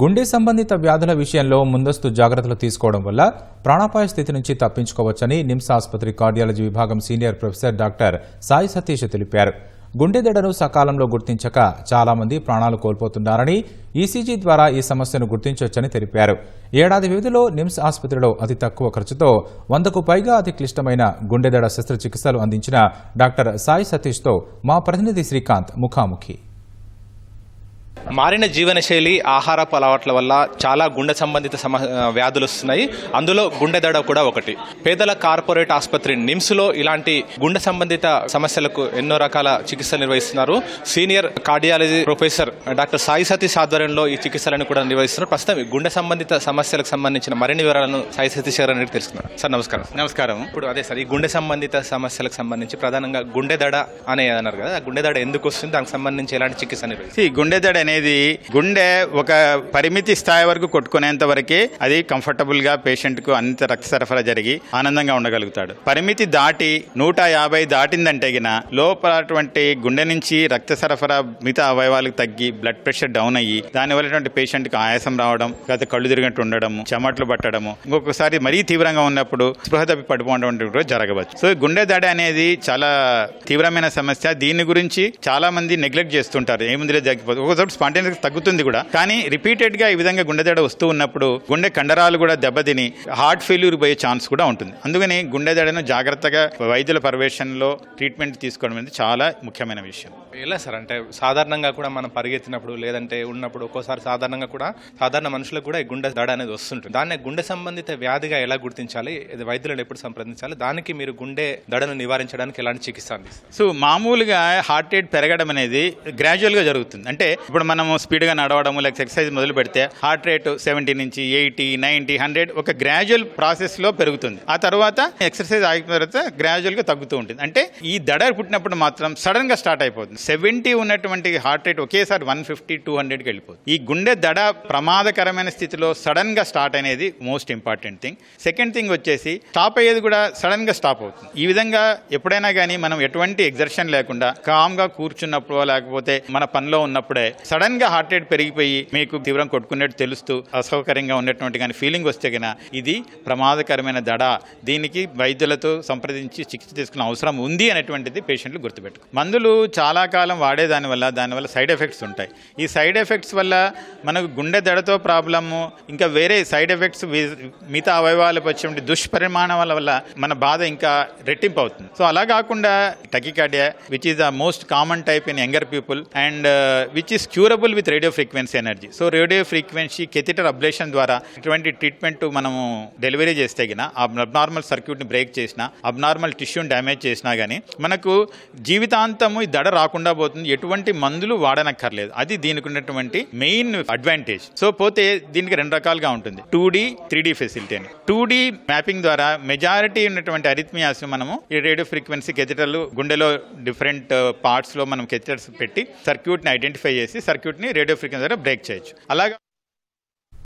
గుండె సంబంధిత వ్యాధుల విషయంలో ముందస్తు జాగ్రత్తలు తీసుకోవడం వల్ల ప్రాణాపాయ స్థితి నుంచి తప్పించుకోవచ్చని నిమ్స్ ఆసుపత్రి కార్డియాలజీ విభాగం senior professor doctor Sai Satish తెలిపారు. గుండె దడను సకాలంలో గుర్తించక చాలామంది ప్రాణాలు కోల్పోతున్నారని ఈసీజీ ద్వారా ఈ సమస్యను గుర్తించవచ్చని తెలిపారు. ఏడాది వ్యవధిలో నిమ్స్ ఆసుపత్రిలో అతి తక్కువ ఖర్చుతో వందకు పైగా అతి క్లిష్టమైన గుండెదడ శస్త్రచికిత్సలు అందించిన డాక్టర్ సాయి సతీష్తో మా ప్రతినిధి శ్రీకాంత్ ముఖాముఖి. మారిన జీవనశైలి ఆహారపు అలవాట్ల వల్ల చాలా గుండె సంబంధిత సమ వ్యాధులు వస్తున్నాయి. అందులో గుండె దడ కూడా ఒకటి. పేదల కార్పొరేట్ ఆసుపత్రి నిమ్స్లో ఇలాంటి గుండె సంబంధిత సమస్యలకు ఎన్నో రకాల చికిత్సలు నిర్వహిస్తున్నారు. Senior cardiology professor doctor Sai Satish ఆధ్వర్యంలో ఈ చికిత్సలను కూడా నిర్వహిస్తున్నారు. ప్రస్తుతం ఈ గుండె సంబంధిత సమస్యలకు సంబంధించిన మరిన్ని వివరాలను సాయి సతీష్ గారు అనేది తెలుసుకున్నారు సార్ నమస్కారం. నమస్కారం. ఇప్పుడు అదే సార్ ఈ గుండె సంబంధిత సమస్యలకు సంబంధించి ప్రధానంగా గుండె దడ అనే అన్నారు కదా. గుండె దడ ఎందుకు వస్తుంది? దానికి సంబంధించి ఎలాంటి చికిత్స నిర్వహిస్తారు? See, గుండె దడ అనేది గుండె ఒక పరిమితి స్థాయి వరకు కొట్టుకునేంత వరకే అది కంఫర్టబుల్గా పేషెంట్కు అంత రక్త సరఫరా జరిగి ఆనందంగా ఉండగలుగుతాడు. పరిమితి దాటి నూట యాభై దాటిందంటే గిన లోపలటువంటి గుండె నుంచి రక్త సరఫరా మిగతా అవయవాలకు తగ్గి బ్లడ్ ప్రెషర్ డౌన్ అయ్యి దానివల్ల పేషెంట్కి ఆయాసం రావడం లేకపోతే కళ్ళు తిరిగినట్టు ఉండడము చెమట్లు పట్టడము ఇంకొకసారి మరీ తీవ్రంగా ఉన్నప్పుడు స్పృహ తప్పి పడిపోవడం కూడా జరగవచ్చు. సో గుండె దాడి అనేది చాలా తీవ్రమైన సమస్య. దీని గురించి చాలా మంది నెగ్లెక్ట్ చేస్తుంటారు. ఏముందిలే జరిగిపోతుంది ఒకసారి స్పాంటేనియస్ తగ్గుతుంది కూడా. కానీ రిపీటెడ్గా ఈ విధంగా గుండె దడ వస్తూ ఉన్నప్పుడు గుండె కండరాలు కూడా దెబ్బతిని హార్ట్ ఫెయిల్యూర్ పోయే ఛాన్స్ కూడా ఉంటుంది. అందుకని గుండె దడను జాగ్రత్తగా వైద్యుల పర్యవేక్షణలో ట్రీట్మెంట్ తీసుకోవడం అనేది చాలా ముఖ్యమైన విషయం. ఎలా సార్? అంటే సాధారణంగా కూడా మనం పరిగెత్తినప్పుడు లేదంటే ఉన్నప్పుడు ఒక్కోసారి సాధారణంగా కూడా సాధారణ మనుషులకు కూడా ఈ గుండె దడ అనేది వస్తుంటుంది. దాన్ని గుండె సంబంధిత వ్యాధిగా ఎలా గుర్తించాలి? ఇది వైద్యులను ఎప్పుడు సంప్రదించాలి? దానికి మీరు గుండె దడను నివారించడానికి ఎలాంటి చికిత్స అందిస్తారు? సో మామూలుగా హార్ట్ రేట్ పెరగడం అనేది గ్రాడ్యువల్గా జరుగుతుంది. అంటే ఇప్పుడు మనము స్పీడ్గా నడవడము లేకపోతే ఎక్సర్సైజ్ మొదలు పెడితే హార్ట్ రేట్ సెవెంటీ నుంచి ఎయిటీ నైంటీ హండ్రెడ్ ఒక గ్రాడ్యువల్ ప్రాసెస్లో పెరుగుతుంది. ఆ తర్వాత ఎక్సర్సైజ్ ఆగిన తర్వాత గ్రాడ్యువల్గా తగ్గుతూ ఉంటుంది. అంటే ఈ దడ పుట్టినప్పుడు మాత్రం సడన్గా స్టార్ట్ అయిపోతుంది. సెవెంటీ ఉన్నటువంటి హార్ట్ రేట్ ఒకేసారి వన్ ఫిఫ్టీ టూ హండ్రెడ్కి వెళ్ళిపోతుంది. ఈ గుండె దడ ప్రమాదకరమైన స్థితిలో సడన్గా స్టార్ట్ అనేది most important thing. Second thing వచ్చేసి స్టాప్ అయ్యేది కూడా సడన్గా స్టాప్ అవుతుంది. ఈ విధంగా ఎప్పుడైనా కానీ మనం ఎటువంటి ఎగ్జర్షన్ లేకుండా కామ్గా కూర్చున్నప్పుడు లేకపోతే మన పనిలో ఉన్నప్పుడే సడన్గా హార్ట్ రేట్ పెరిగిపోయి మీకు తీవ్రం కొట్టుకున్నట్టు తెలుస్తూ అసౌకర్యంగా ఉన్నటువంటి కానీ ఫీలింగ్ వస్తే కనుక ఇది ప్రమాదకరమైన దడ. దీనికి వైద్యులతో సంప్రదించి చికిత్స తీసుకున్న అవసరం ఉంది అనేటువంటిది పేషెంట్లు గుర్తుపెట్టుకో. మందులు చాలా కాలం వాడేదాని వల్ల దానివల్ల సైడ్ ఎఫెక్ట్స్ ఉంటాయి. ఈ సైడ్ ఎఫెక్ట్స్ వల్ల మనకు గుండె దడతో ప్రాబ్లము ఇంకా వేరే సైడ్ ఎఫెక్ట్స్ మిగతా అవయవాలకు వచ్చే దుష్పరిమాణాల వల్ల మన బాధ ఇంకా రెట్టింపు అవుతుంది సో అలా కాకుండా tachycardia which is the most common type in younger people and which is durable with radio frequency energy so radio frequency catheter ablation ద్వారా ఇటువంటి ట్రీట్మెంట్ మనము డెలివరీ చేస్తే గిన అబ్నార్మల్ సర్క్యూట్ని బ్రేక్ చేసిన అబ్నార్మల్ టిష్యూని డ్యామేజ్ చేసినా కానీ మనకు జీవితాంతము ఈ దడ రాకుండా పోతుంది. ఎటువంటి మందులు వాడనక్కర్లేదు. అది దీనికి ఉన్నటువంటి మెయిన్ అడ్వాంటేజ్ సో పోతే దీనికి రెండు రకాలుగా ఉంటుంది. Two D three D facility అని. టూ డీ మ్యాపింగ్ ద్వారా మెజారిటీ ఉన్నటువంటి అరిథ్మియాస్ మనము ఈ రేడియో ఫ్రీక్వెన్సీ కెథిటర్లు గుండెలో డిఫరెంట్ పార్ట్స్లో uh, మనం కెథిటర్స్ పెట్టి సర్క్యూట్ని ఐడెంటిఫై చేసి సర్క్యూట్ని రేడియో ఫ్రీక్వెన్సీ ద్వారా బ్రేక్ చేయొచ్చు. అలాగే